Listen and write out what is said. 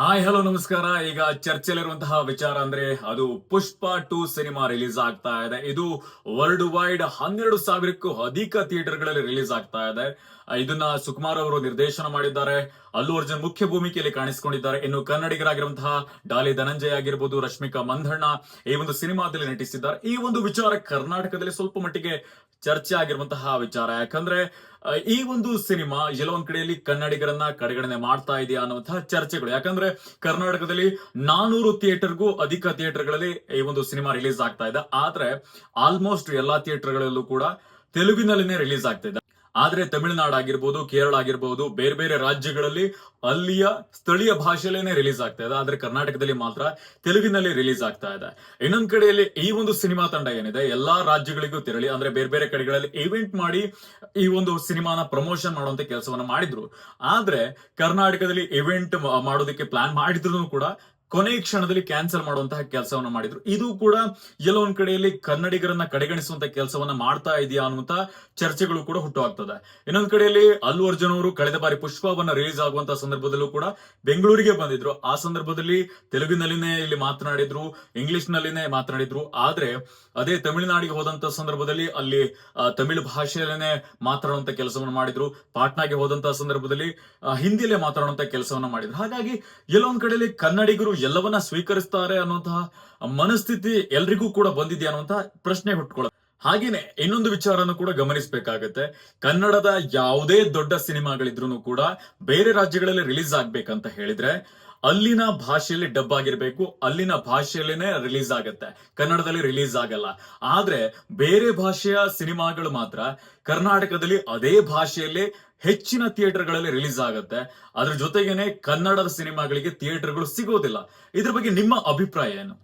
Hi hello ನಮಸ್ಕಾರ. ಈಗ ಚರ್ಚೆಯಲ್ಲಿರುವಂತಹ ವಿಚಾರ ಅಂದ್ರೆ ಅದು ಪುಷ್ಪ ಟು ಸಿನಿಮಾ ರಿಲೀಸ್ ಆಗ್ತಾ ಇದೆ. ಇದು ವರ್ಲ್ಡ್ ವೈಡ್ ಹನ್ನೆರಡು ಸಾವಿರಕ್ಕೂ ಅಧಿಕ ಥಿಯೇಟರ್ಗಳಲ್ಲಿ ರಿಲೀಸ್ ಆಗ್ತಾ ಇದೆ. ಇದನ್ನ ಸುಕುಮಾರ್ ಅವರು ನಿರ್ದೇಶನ ಮಾಡಿದ್ದಾರೆ. ಅಲ್ಲು ಅರ್ಜುನ್ ಮುಖ್ಯ ಭೂಮಿಕೆಯಲ್ಲಿ ಕಾಣಿಸಿಕೊಂಡಿದ್ದಾರೆ. ಇನ್ನು ಕನ್ನಡಿಗರಾಗಿರುವಂತಹ ಡಾಲಿ ಧನಂಜಯ ಆಗಿರ್ಬೋದು, ರಶ್ಮಿಕಾ ಮಂಧಣ್ಣ ಈ ಒಂದು ಸಿನಿಮಾದಲ್ಲಿ ನಟಿಸಿದ್ದಾರೆ. ಈ ಒಂದು ವಿಚಾರ ಕರ್ನಾಟಕದಲ್ಲಿ ಸ್ವಲ್ಪ ಮಟ್ಟಿಗೆ ಚರ್ಚೆ ಆಗಿರುವಂತಹ ವಿಚಾರ. ಯಾಕಂದ್ರೆ ಈ ಒಂದು ಸಿನಿಮಾ ಒಂದ್ ಕಡೆಯಲ್ಲಿ ಕನ್ನಡಿಗರನ್ನ ಕಡೆಗಣನೆ ಮಾಡ್ತಾ ಇದೆಯಾ ಅನ್ನುವಂತಹ ಚರ್ಚೆಗಳು. ಯಾಕಂದ್ರೆ ಕರ್ನಾಟಕದಲ್ಲಿ ನಾನೂರು ಥಿಯೇಟರ್ಗೂ ಅಧಿಕ ಥಿಯೇಟರ್ಗಳಲ್ಲಿ ಈ ಒಂದು ಸಿನಿಮಾ ರಿಲೀಸ್ ಆಗ್ತಾ ಇದೆ. ಆದ್ರೆ, ಆಲ್ಮೋಸ್ಟ್ ಎಲ್ಲಾ ಥಿಯೇಟರ್ಗಳಲ್ಲೂ ಕೂಡ ತೆಲುಗಿನಲ್ಲಿನೇ ರಿಲೀಸ್ ಆಗ್ತಾ ಇದೆ. ಆದ್ರೆ ತಮಿಳುನಾಡು ಆಗಿರ್ಬೋದು ಕೇರಳ ಆಗಿರ್ಬೋದು ಬೇರೆ ಬೇರೆ ರಾಜ್ಯಗಳಲ್ಲಿ ಅಲ್ಲಿಯ ಸ್ಥಳೀಯ ಭಾಷೆಯಲ್ಲೇನೆ ರಿಲೀಸ್ ಆಗ್ತಾ ಇದೆ. ಆದ್ರೆ ಕರ್ನಾಟಕದಲ್ಲಿ ಮಾತ್ರ ತೆಲುಗಿನಲ್ಲಿ ರಿಲೀಸ್ ಆಗ್ತಾ ಇದೆ. ಇನ್ನೊಂದ್ ಕಡೆಯಲ್ಲಿ ಈ ಒಂದು ಸಿನಿಮಾ ತಂಡ ಏನಿದೆ, ಎಲ್ಲಾ ರಾಜ್ಯಗಳಿಗೂ ತೆರಳಿ, ಅಂದ್ರೆ ಬೇರೆ ಬೇರೆ ಕಡೆಗಳಲ್ಲಿ ಇವೆಂಟ್ ಮಾಡಿ ಈ ಒಂದು ಸಿನಿಮಾನ ಪ್ರಮೋಷನ್ ಮಾಡುವಂತ ಕೆಲಸವನ್ನ ಮಾಡಿದ್ರು. ಆದ್ರೆ ಕರ್ನಾಟಕದಲ್ಲಿ ಇವೆಂಟ್ ಮಾಡೋದಕ್ಕೆ ಪ್ಲಾನ್ ಮಾಡಿದ್ರು ಕೂಡ ಕೊನೆ ಕ್ಷಣದಲ್ಲಿ ಕ್ಯಾನ್ಸಲ್ ಮಾಡುವಂತಹ ಕೆಲಸವನ್ನು ಮಾಡಿದ್ರು. ಇದು ಕೂಡ ಎಲ್ಲೋ ಒಂದ್ ಕಡೆಯಲ್ಲಿ ಕನ್ನಡಿಗರನ್ನ ಕಡೆಗಣಿಸುವಂತ ಕೆಲಸವನ್ನ ಮಾಡ್ತಾ ಇದೆಯಾ ಅನ್ನುವಂತ ಚರ್ಚೆಗಳು ಕೂಡ ಹುಟ್ಟುಹಾಗ್ತದೆ ಇನ್ನೊಂದ್ ಕಡೆಯಲ್ಲಿ ಅಲ್ಲು ಅರ್ಜುನ್ ಅವರು ಕಳೆದ ಬಾರಿ ಪುಷ್ಪವನ್ನ ರಿಲೀಸ್ ಆಗುವಂತ ಸಂದರ್ಭದಲ್ಲೂ ಕೂಡ ಬೆಂಗಳೂರಿಗೆ ಬಂದಿದ್ರು. ಆ ಸಂದರ್ಭದಲ್ಲಿ ತೆಲುಗಿನಲ್ಲಿನೇ ಇಲ್ಲಿ ಮಾತನಾಡಿದ್ರು ಇಂಗ್ಲಿಷ್ ನಲ್ಲಿನೇ ಮಾತನಾಡಿದ್ರು. ಆದ್ರೆ ಅದೇ ತಮಿಳುನಾಡಿಗೆ ಹೋದಂತ ಸಂದರ್ಭದಲ್ಲಿ ಅಲ್ಲಿ ತಮಿಳು ಭಾಷೆಯಲ್ಲೇನೆ ಮಾತನಾಡುವಂತ ಕೆಲಸವನ್ನು ಮಾಡಿದ್ರು. ಪಾಟ್ನಾಗೆ ಹೋದಂತ ಸಂದರ್ಭದಲ್ಲಿ ಹಿಂದಿಲೇ ಮಾತನಾಡುವಂತ ಕೆಲಸವನ್ನ ಮಾಡಿದ್ರು. ಹಾಗಾಗಿ ಎಲ್ಲೊಂದ್ ಕಡೆಯಲ್ಲಿ ಕನ್ನಡಿಗರು ಎಲ್ಲವನ್ನ ಸ್ವೀಕರಿಸ್ತಾರೆ ಅನ್ನುವಂತಹ ಮನಸ್ಥಿತಿ ಎಲ್ರಿಗೂ ಕೂಡ ಬಂದಿದೆ ಅನ್ನುವಂತಹ ಪ್ರಶ್ನೆ ಹುಟ್ಕೊಳ್ಳ ಹಾಗೇನೆ ಇನ್ನೊಂದು ವಿಚಾರನೂ ಕೂಡ ಗಮನಿಸಬೇಕಾಗತ್ತೆ. ಕನ್ನಡದ ಯಾವುದೇ ದೊಡ್ಡ ಸಿನಿಮಾಗಳಿದ್ರು ಕೂಡ ಬೇರೆ ರಾಜ್ಯಗಳಲ್ಲಿ ರಿಲೀಸ್ ಆಗ್ಬೇಕಂತ ಹೇಳಿದ್ರೆ ಅಲ್ಲಿನ ಭಾಷೆಯಲ್ಲಿ ಡಬ್ ಆಗಿರ್ಬೇಕು, ಅಲ್ಲಿನ ಭಾಷೆಯಲ್ಲೇನೆ ರಿಲೀಸ್ ಆಗತ್ತೆ. ಕನ್ನಡದಲ್ಲಿ ರಿಲೀಸ್ ಆಗಲ್ಲ. ಆದ್ರೆ ಬೇರೆ ಭಾಷೆಯ ಸಿನಿಮಾಗಳು ಮಾತ್ರ ಕರ್ನಾಟಕದಲ್ಲಿ ಅದೇ ಭಾಷೆಯಲ್ಲಿ ಹೆಚ್ಚಿನ ಥಿಯೇಟರ್ಗಳಲ್ಲಿ ರಿಲೀಸ್ ಆಗುತ್ತೆ. ಅದ್ರ ಜೊತೆಗೇನೆ ಕನ್ನಡದ ಸಿನಿಮಾಗಳಿಗೆ ಥಿಯೇಟರ್ಗಳು ಸಿಗೋದಿಲ್ಲ. ಇದ್ರ ಬಗ್ಗೆ ನಿಮ್ಮ ಅಭಿಪ್ರಾಯ ಏನು?